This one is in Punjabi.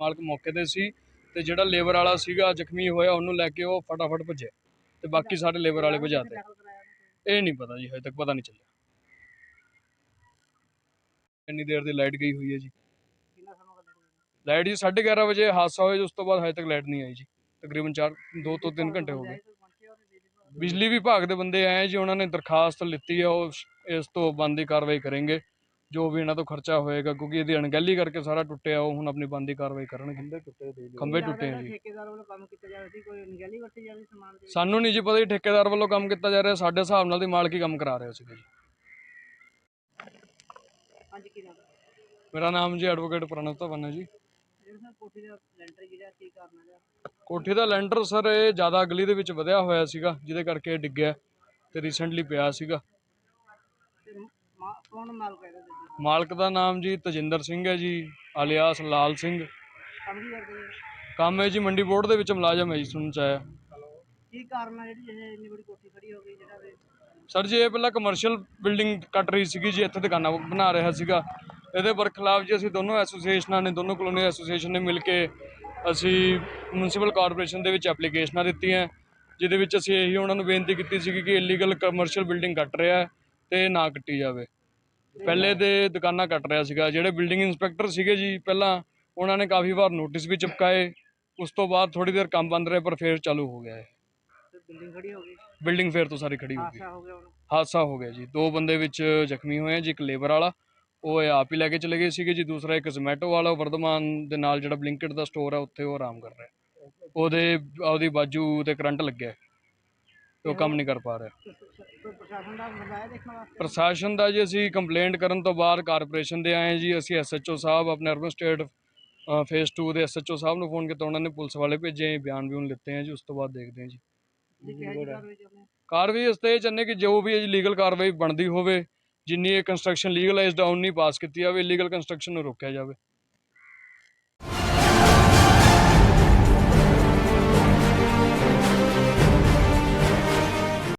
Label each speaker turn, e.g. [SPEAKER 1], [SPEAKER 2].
[SPEAKER 1] ਮਾਲਕ ਮੌਕੇ ਤੇ ਸੀ ਤੇ ਜਿਹੜਾ ਲੇਬਰ ਵਾਲਾ ਸੀਗਾ ਜ਼ਖਮੀ ਹੋਇਆ ਉਹਨੂੰ ਲੈ ਕੇ ਉਹ ਫਟਾਫਟ ਭੱਜਿਆ ਤੇ ਬਾਕੀ ਸਾਰੇ ਲੇਬਰ ਵਾਲੇ ਭਜਾਤੇ ਇਹ ਨਹੀਂ ਪਤਾ ਜੀ ਹਜੇ ਤੱਕ ਪਤਾ ਨਹੀਂ ਚੱਲਿਆ। ਇੰਨੀ ਦੇਰ ਦੀ ਲਾਈਟ ਗਈ ਹੋਈ ਹੈ ਜੀ। ਲਾਈਟ ਜੀ 11:30 ਵਜੇ ਹਾਦਸਾ ਹੋਇਆ ਉਸ ਤੋਂ ਬਾਅਦ ਹਜੇ ਤੱਕ ਲਾਈਟ ਨਹੀਂ ਆਈ ਜੀ। ਤਕਰੀਬਨ 4 2 ਤੋਂ 3 ਘੰਟੇ ਹੋ ਗਏ। ਬਿਜਲੀ ਵਿਭਾਗ ਦੇ ਬੰਦੇ ਆਏ ਜੀ ਉਹਨਾਂ ਨੇ ਦਰਖਾਸਤ ਲਿੱਤੀ ਹੈ ਉਹ ਇਸ ਤੋਂ ਬੰਦੀ ਕਾਰਵਾਈ ਕਰਨਗੇ ਜੋ ਵੀ ਇਹਨਾਂ ਤੋਂ ਖਰਚਾ ਹੋਏਗਾ ਕਿਉਂਕਿ ਇਹਦੀ ਅਣਗਹਿਲੀ ਕਰਕੇ ਸਾਰਾ ਟੁੱਟਿਆ ਉਹ ਹੁਣ ਆਪਣੀ ਬੰਦੀ ਕਾਰਵਾਈ ਕਰਨਗੇ। ਖੰਭੇ ਟੁੱਟੇ ਆ ਜੀ।
[SPEAKER 2] ਠੇਕੇਦਾਰ ਵੱਲੋਂ ਕੰਮ ਕੀਤਾ ਜਾ ਰਿਹਾ ਸੀ ਕੋਈ ਨਿਗਰਾਨੀ ਵਰਤੀ ਜਾ ਰਹੀ ਸਮਾਨ ਦੇ
[SPEAKER 1] ਸਾਨੂੰ ਨਹੀਂ ਜੀ ਪਤਾ ਜੀ ਠੇਕੇਦਾਰ ਵੱਲੋਂ ਕੰਮ ਕੀਤਾ ਜਾ ਰਿਹਾ ਸਾਡੇ ਹਿਸਾਬ ਨਾਲ ਦੀ ਮਾਲਕੀ ਕੰਮ ਕਰਾ ਰਿਹਾ ਸੀਗਾ ਜੀ।
[SPEAKER 2] ਹਾਂਜੀ ਕੀ ਨਾਮ?
[SPEAKER 1] ਮੇਰਾ ਨਾਮ ਜੀ ਐਡਵੋਕੇਟ ਪ੍ਰਣਵ ਧਵਨ ਹੈ ਜੀ
[SPEAKER 2] ਕੋਠੀ ਦਾ ਲੈਂਟਰ ਜਿਹੜਾ ਕੀ ਕਰਨਾ ਹੈ
[SPEAKER 1] ਕੋਠੀ ਦਾ ਲੈਂਟਰ ਸਰ ਇਹ ਜ਼ਿਆਦਾ ਗਲੀ ਦੇ ਵਿੱਚ ਵਧਿਆ ਹੋਇਆ ਸੀਗਾ ਜਿਹਦੇ ਕਰਕੇ ਇਹ ਡਿੱਗਿਆ ਤੇ ਰੀਸੈਂਟਲੀ ਪਿਆ ਸੀਗਾ।
[SPEAKER 2] ਕੌਣ ਮਾਲਕ ਹੈ ਇਹਦਾ ਜੀ?
[SPEAKER 1] ਮਾਲਕ ਦਾ ਨਾਮ ਜੀ ਤਜਿੰਦਰ ਸਿੰਘ ਹੈ ਜੀ ਆਲਿਆਸ ਲਾਲ ਸਿੰਘ।
[SPEAKER 2] ਕੰਮ ਕੀ ਕਰਦੇ ਜੀ?
[SPEAKER 1] ਕੰਮ ਹੈ ਜੀ ਮੰਡੀ ਬੋਰਡ ਦੇ ਵਿੱਚ ਮੁਲਾਜ਼ਮ ਹੈ ਜੀ ਸੁਣਨ ਚ ਆਇਆ।
[SPEAKER 2] ਕੀ ਕਾਰਨ ਹੈ ਜਿਹੜੀ ਇਹ ਇੰਨੀ ਬੜੀ ਕੋਠੀ ਖੜੀ ਹੋ ਗਈ ਜਿਹੜਾ ਵੀ
[SPEAKER 1] ਸਰ ਜੀ ਇਹ ਪਹਿਲਾਂ ਕਮਰਸ਼ੀਅਲ ਬਿਲਡਿੰਗ ਕੱਟ ਰਹੀ ਸੀਗੀ ਜੀ ਇੱਥੇ ਦੁਕਾਨਾਂ ਬਣਾ ਰਿਹਾ ਸੀਗਾ। ਇਹਦੇ ਬਰਖਲਾਫ ਜੀ ਅਸੀਂ ਦੋਨੋਂ ਐਸੋਸੀਏਸ਼ਨਾਂ ਨੇ ਦੋਨੋਂ ਕਲੋਨੀ ਐਸੋਸੀਏਸ਼ਨ ਨੇ ਮਿਲ ਕੇ ਅਸੀਂ ਮਿਊਨਿਸਪਲ ਕਾਰਪੋਰੇਸ਼ਨ ਦੇ ਵਿੱਚ ਐਪਲੀਕੇਸ਼ਨਾਂ ਦਿੱਤੀਆਂ। ਜਿਹਦੇ ਵਿੱਚ ਅਸੀਂ ਇਹੀ ਉਹਨਾਂ ਨੂੰ ਬੇਨਤੀ ਕੀਤੀ ਸੀ ਕਿ ਇਲੀਗਲ ਕਮਰਸ਼ੀਅਲ ਬਿਲਡਿੰਗ ਕੱਟ ਰਿਹਾ ਹੈ। ਤੇ ਨਾ ਕੱਟੀ ਜਾਵੇ। ਪਹਿਲੇ ਦੇ ਦੁਕਾਨਾਂ ਕੱਟ ਰਿਹਾ ਸੀਗਾ। ਜਿਹੜੇ ਬਿਲਡਿੰਗ ਇੰਸਪੈਕਟਰ ਸੀਗੇ ਜੀ ਪਹਿਲਾਂ ਉਹਨਾਂ ਨੇ ਕਾਫੀ ਵਾਰ ਨੋਟਿਸ ਵੀ ਚਿਪਕਾਏ। ਉਸ ਤੋਂ ਬਾਅਦ ਥੋੜੀ ਦੇਰ ਕੰਮ ਬੰਦ ਰਿਹਾ ਪਰ ਫੇਰ ਚਾਲੂ ਹੋ ਗਿਆ ਹੈ
[SPEAKER 2] ਤੇ ਬਿਲਡਿੰਗ ਖੜੀ ਹੋ ਗਈ?
[SPEAKER 1] ਬਿਲਡਿੰਗ ਫੇਰ ਤੋਂ ਸਾਰੀ ਖੜੀ ਹੋ ਗਈ।
[SPEAKER 2] ਹਾਦਸਾ ਹੋ ਗਿਆ ਹੁਣ?
[SPEAKER 1] ਹਾਦਸਾ ਹੋ ਗਿਆ ਜੀ। ਦੋ ਬੰਦੇ ਵਿੱਚ ਜ਼ਖਮੀ ਹੋਏ ਆ ਜੀ ਇੱਕ ਲੇਬਰ ਵਾਲਾ। ਉਹ ਇਹ ਆਪ ਹੀ ਲੈ ਕੇ ਚਲੇ ਗਏ ਸੀਗੇ ਜੀ। ਦੂਸਰਾ ਇੱਕ ਜ਼ੋਮੈਟੋ ਵਾਲਾ। ਉਹ ਵਰਧਮਾਨ ਦੇ ਨਾਲ ਜਿਹੜਾ ਬਲਿੰਕਟ ਦਾ ਸਟੋਰ ਹੈ ਉੱਥੇ ਉਹ ਆਰਾਮ ਕਰ ਰਿਹਾ। ਉਹਦੇ ਉਹਦੀ ਬਾਜੂ ਤੇ ਕਰੰਟ ਲੱਗਿਆ। ਤੇ ਉਹ ਕੰਮ ਨਹੀਂ ਕਰ ਪਾ ਰਿਹਾ।
[SPEAKER 2] ਪ੍ਰਸ਼ਾਸਨ ਦਾ ਬੰਦਾ ਹੈ ਦੇਖਣ ਵਾਸਤੇ
[SPEAKER 1] ਪ੍ਰਸ਼ਾਸਨ ਦਾ ਜੀ ਅਸੀਂ ਕੰਪਲੇਂਟ ਕਰਨ ਤੋਂ ਬਾਅਦ ਕਾਰਪੋਰੇਸ਼ਨ ਦੇ ਆਏ ਜੀ। ਅਸੀਂ ਐਸਐਚਓ ਸਾਹਿਬ ਆਪਣੇ ਅਰਬਨ ਸਟੇਟ ਫੇਸ 2 ਦੇ ਐਸਐਚਓ ਸਾਹਿਬ ਨੂੰ ਫੋਨ ਕੀਤਾ। ਉਹਨਾਂ ਨੇ ਪੁਲਿਸ ਵਾਲੇ ਭੇਜੇ ਬਿਆਨ ਵੀ ਲਿੱਤੇ ਆ ਜੀ। ਉਸ ਤੋਂ ਬਾਅਦ ਦੇਖਦੇ ਆ ਜੀ।
[SPEAKER 2] ਕਾਰਵਾਈ
[SPEAKER 1] ਇਸ ਤੇ ਇਹ ਕਿ ਜੋ ਵੀ ਲੀਗਲ ਕਾਰਵਾਈ ਬਣਦੀ ਹੋਵੇ, ਜਿੰਨੀ ਇਹ ਕੰਸਟਰਕਸ਼ਨ ਲੀਗਲਾਈਜ਼ਡ ਆ, ਉਨੀ ਪਾਸ ਕੀਤੀ ਜਾਵੇ। ਇਲੀਗਲ ਕੰਸਟਰਕਸ਼ਨ ਨੂੰ ਰੋਕਿਆ ਜਾਵੇ।